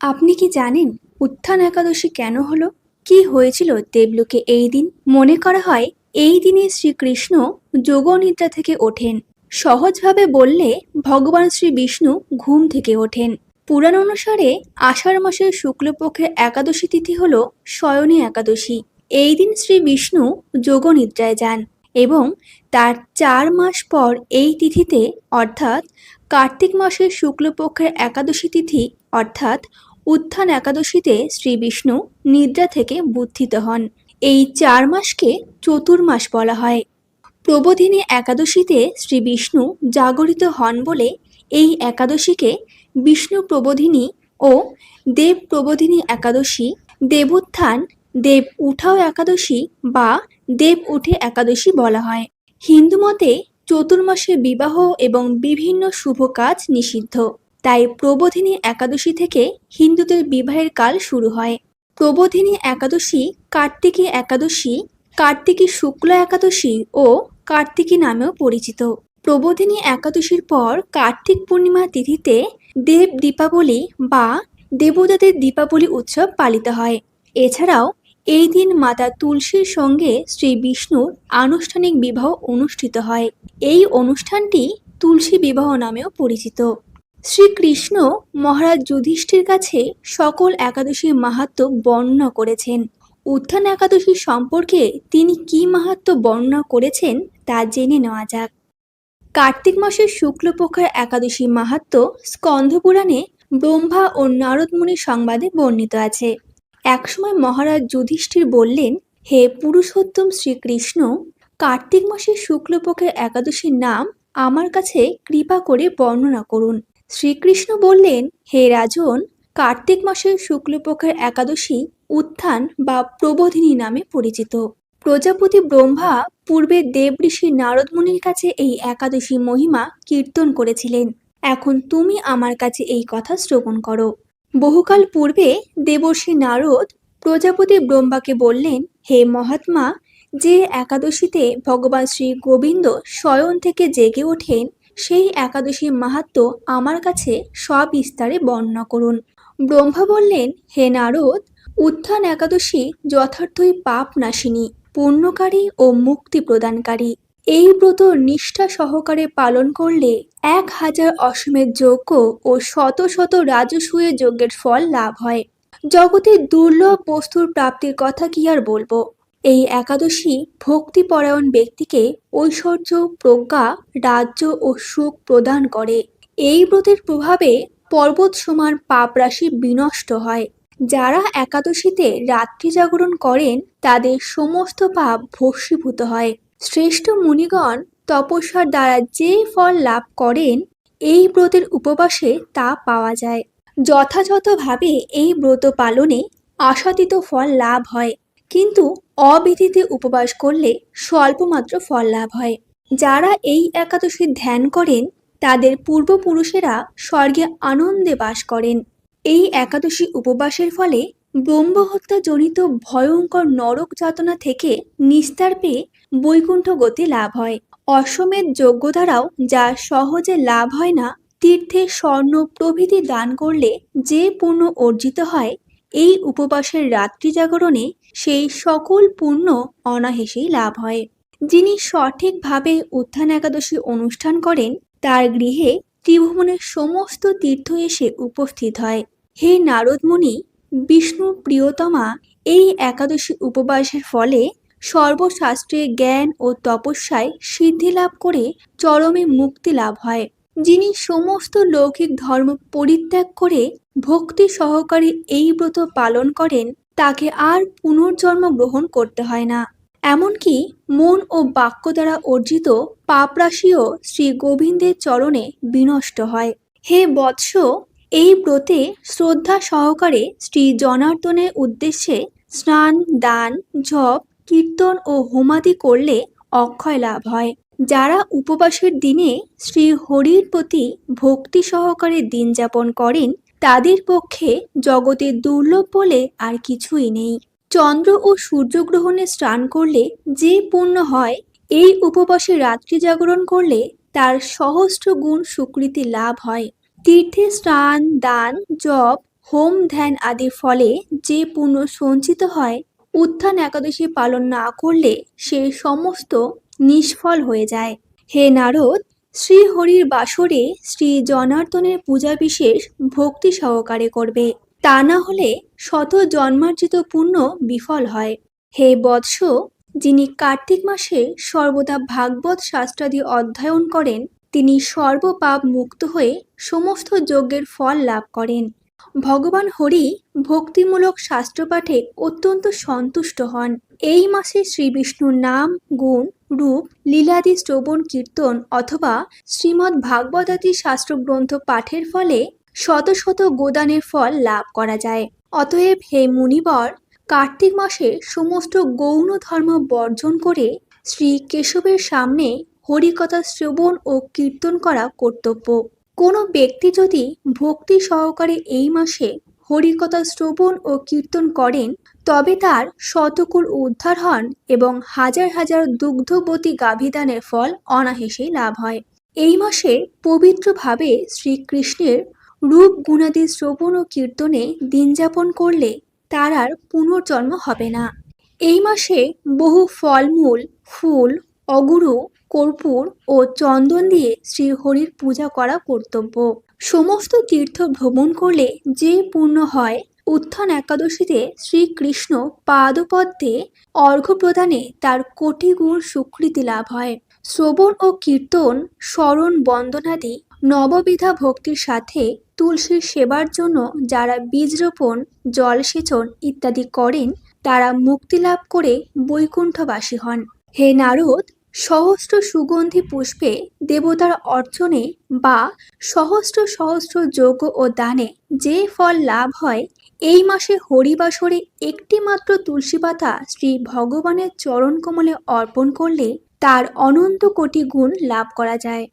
আপনি কি জানেন উত্থান একাদশী কেন হলো? কি হয়েছিল দেবলোকে এই দিন? মনে করা হয় এই দিনে শ্রীকৃষ্ণ যোগনিদ্রা থেকে ওঠেন। সহজভাবে বললে ভগবান শ্রী বিষ্ণু ঘুম থেকে ওঠেন। পুরাণ অনুসারে আষাঢ় মাসের শুক্লপক্ষের একাদশী তিথি হল শয়নী একাদশী। এই দিন শ্রী বিষ্ণু যোগনিদ্রায় যান এবং তার চার মাস পর এই তিথিতে অর্থাৎ কার্তিক মাসের শুক্লপক্ষের একাদশী তিথি অর্থাৎ উত্থান একাদশীতে শ্রী বিষ্ণু নিদ্রা থেকে বুদ্ধিত হন। এই চার মাসকে চতুর্মাস বলা হয়। প্রবোধিনী একাদশীতে শ্রী বিষ্ণু জাগরিত হন বলে এই একাদশীকে বিষ্ণু প্রবোধিনী ও দেব প্রবোধিনী একাদশী, দেবোত্থান, দেব উঠাও একাদশী বা দেব উঠে একাদশী বলা হয়। হিন্দু মতে চতুর্মাসে বিবাহ এবং বিভিন্ন শুভ কাজ নিষিদ্ধ। তাই প্রবোধিনী একাদশী থেকে হিন্দুদের বিবাহের কাল শুরু হয়। প্রবোধিনী একাদশী, কার্তিকী একাদশী, কার্তিকী শুক্ল একাদশী ও কার্তিকী নামেও পরিচিত। প্রবোধিনী একাদশীর পর কার্তিক পূর্ণিমা তিথিতে দেব দীপাবলি বা দেবতাদের দীপাবলি উৎসব পালিত হয়। এছাড়াও এই দিন মাতা তুলসীর সঙ্গে শ্রী বিষ্ণুর আনুষ্ঠানিক বিবাহ অনুষ্ঠিত হয়। এই অনুষ্ঠানটি তুলসী বিবাহ নামেও পরিচিত। শ্রীকৃষ্ণ মহারাজ যুধিষ্ঠির কাছে সকল একাদশীর মাহাত্ম বর্ণনা করেছেন। উত্থান একাদশী সম্পর্কে তিনি কি মাহাত্ম বর্ণনা করেছেন তা জেনে নেওয়া যাক। কার্তিক মাসের শুক্লপক্ষের একাদশী মাহাত্ম স্কন্ধপুরাণে ব্রহ্মা ও নারদ মুনির সংবাদে বর্ণিত আছে। একসময় মহারাজ যুধিষ্ঠির বললেন, হে পুরুষোত্তম শ্রীকৃষ্ণ, কার্তিক মাসের শুক্লপক্ষের একাদশীর নাম আমার কাছে কৃপা করে বর্ণনা করুন। শ্রীকৃষ্ণ বললেন, হে রাজন, কার্তিক মাসের শুক্লপক্ষের একাদশী উত্থান বা প্রবোধিনী নামে পরিচিত। প্রজাপতি ব্রহ্মা পূর্বে দেব ঋষি নারদ মুনির কাছে এই একাদশী মহিমা কীর্তন করেছিলেন। এখন তুমি আমার কাছে এই কথা শ্রবণ করো। বহুকাল পূর্বে দেবর্ষি নারদ প্রজাপতি ব্রহ্মাকে বললেন, হে মহাত্মা, যে একাদশীতে ভগবান শ্রী গোবিন্দ শয়ন থেকে জেগে ওঠেন সেই একাদশীর মাহাত্ম আমার কাছে সবিস্তারে বর্ণনা করুন। ব্রহ্মা বললেন, হে নারদ, উত্থান একাদশী যথার্থই পাপ নাশিনী পূর্ণকারী ও মুক্তি প্রদানকারী। এই ব্রত নিষ্ঠা সহকারে পালন করলে এক হাজার অশ্বমেধ যজ্ঞ ও শত শত রাজসূয় যজ্ঞের ফল লাভ হয়। জগতের দুর্লভ বস্তুর প্রাপ্তির কথা কি আর বলব? এই একাদশী ভক্তিপরায়ণ ব্যক্তিকে ঐশ্বর্য, প্রজ্ঞা, রাজ্য ও সুখ প্রদান করে। এই ব্রতের প্রভাবে পর্বত সমান পাপ রাশি বিনষ্ট হয়। যারা একাদশীতে রাত্রি জাগরণ করেন, তাদের সমস্ত পাপ ভস্মীভূত হয়। শ্রেষ্ঠ মুনিগণ তপস্যার দ্বারা যে ফল লাভ করেন, এই ব্রতের উপবাসে তা পাওয়া যায়। যথাযথভাবে এই ব্রত পালনে আশাতীত ফল লাভ হয়। কিন্তু অবিধিতে উপবাস করলে স্বল্পমাত্র ফল লাভ হয়। যারা এই একাদশীর ধ্যান করেন, তাদের পূর্বপুরুষেরা স্বর্গে আনন্দে বাস করেন। এই একাদশী উপবাসের ফলে ব্রহ্মহত্যা জনিত ভয়ঙ্কর নরক যাতনা থেকে নিস্তার পেয়ে বৈকুণ্ঠ গতি লাভ হয়। অশ্বমেধ যোগ্য দ্বারাও যা সহজে লাভ হয় না, তীর্থে স্বর্ণ প্রভৃতি দান করলে যে পুণ্য অর্জিত হয়, এই উপবাসের রাত্রি জাগরণে সেই সকল পুণ্য অনাহেসেই লাভ হয়। যিনি সঠিকভাবে উত্থান একাদশী অনুষ্ঠান করেন, তার গৃহে ত্রিভুবনের সমস্ত তীর্থ এসে উপস্থিত হয়। হে নারদমণি, বিষ্ণু প্রিয়তমা, এই একাদশী উপবাসের ফলে সর্বশাস্ত্রে জ্ঞান ও তপস্যায় সিদ্ধি লাভ করে চরমে মুক্তি লাভ হয়। যিনি সমস্ত লৌকিক ধর্ম পরিত্যাগ করে ভক্তি সহকারে এই ব্রত পালন করেন তাকে আর পুনর্জন্ম গ্রহণ করতে হয় না। এমনকি মন ও বাক্য দ্বারা অর্জিত পাপরাশিও শ্রী গোবিন্দের চরণে বিনষ্ট হয়। হে বৎস, এই ব্রতে শ্রদ্ধা সহকারে শ্রী জনার্দনের উদ্দেশ্যে স্নান, দান, জপ, কীর্তন ও হোমাদি করলে অক্ষয় লাভ হয়। যারা উপবাসের দিনে শ্রী হরির প্রতি ভক্তি সহকারে দিন যাপন করেন তাদের পক্ষে জগতে দুর্লভ বলে আর কিছুই নেই। চন্দ্র ও সূর্যগ্রহণে স্নান করলে যে পুণ্য হয়, এই উপবাসে রাত্রি জাগরণ করলে তার সহস্র গুণ সুকৃতি লাভ হয়। তীর্থে স্নান, দান, জপ, হোম ধ্যান আদির ফলে যে পুণ্য সঞ্চিত হয়, উত্থান একাদশী পালন না করলে সে সমস্ত নিষ্ফল হয়ে যায়। হে নারদ শ্রীহরির বাসরে শ্রী জনার্দনের পূজা বিশেষ ভক্তি সহকারে করবে। তা না হলে শত জন্মার্জিত পুণ্য বিফল হয়। হে বৎস, যিনি কার্তিক মাসে সর্বদা ভাগবত শাস্ত্রাদি অধ্যয়ন করেন, তিনি সর্বপাপ মুক্ত হয়ে সমস্ত যজ্ঞের ফল লাভ করেন। ভগবান হরি ভক্তিমূলক শাস্ত্রপাঠে অত্যন্ত সন্তুষ্ট হন। এই মাসে শ্রী বিষ্ণুর নাম, গুণ, রূপ, লীলাদি শ্রবণ, কীর্তন অথবা শ্রীমদ্ ভাগবতাদি শাস্ত্রগ্রন্থ পাঠের ফলে শত শত গোদানের ফল লাভ করা যায়। অতএব হে মুনিবর, কার্তিক মাসে সমস্ত গৌণ ধর্ম বর্জন করে শ্রী কেশবের সামনে হরিকথা শ্রবণ ও কীর্তন করা কর্তব্য। কোনো ব্যক্তি যদি ভক্তি সহকারে এই মাসে হরিকথা শ্রবণ ও কীর্তন করেন, তবে তার শতকুল উদ্ধার হন এবং হাজার হাজার দুগ্ধবতী গাভিদানের ফল অনাহেসেই লাভ হয়। এই মাসে পবিত্রভাবে শ্রীকৃষ্ণের রূপ গুণাদি শ্রবণ ও কীর্তনে দিনযাপন করলে তার আর পুনর্জন্ম হবে না। এই মাসে বহু ফলমূল, ফুল অগুরু, কর্পূর ও চন্দন দিয়ে শ্রীহরির পূজা করা কর্তব্য। সমস্ত তীর্থ ভ্রমণ করলে যে পূর্ণ হয়, উত্থান একাদশীতে শ্রীকৃষ্ণ পাদপদ্মে অর্ঘ্য প্রদানে তার কোটি গুণ স্বীকৃতি লাভ হয়। শ্রবণ ও কীর্তন, স্মরণ বন্দনাদি নববিধা ভক্তির সাথে তুলসীর সেবার জন্য যারা বীজ রোপণ জলসেচন ইত্যাদি করেন, তারা মুক্তি লাভ করে বৈকুণ্ঠবাসী হন। হে নারদ সহস্র সুগন্ধি পুষ্পে দেবতার অর্চনে বা সহস্র সহস্র যজ্ঞ ও দানে যে ফল লাভ হয়, এই মাসে হরিবাসরে একটি মাত্র তুলসী পাতা শ্রী ভগবানের চরণ কমলে অর্পণ করলে তার অনন্ত কোটি গুণ লাভ করা যায়।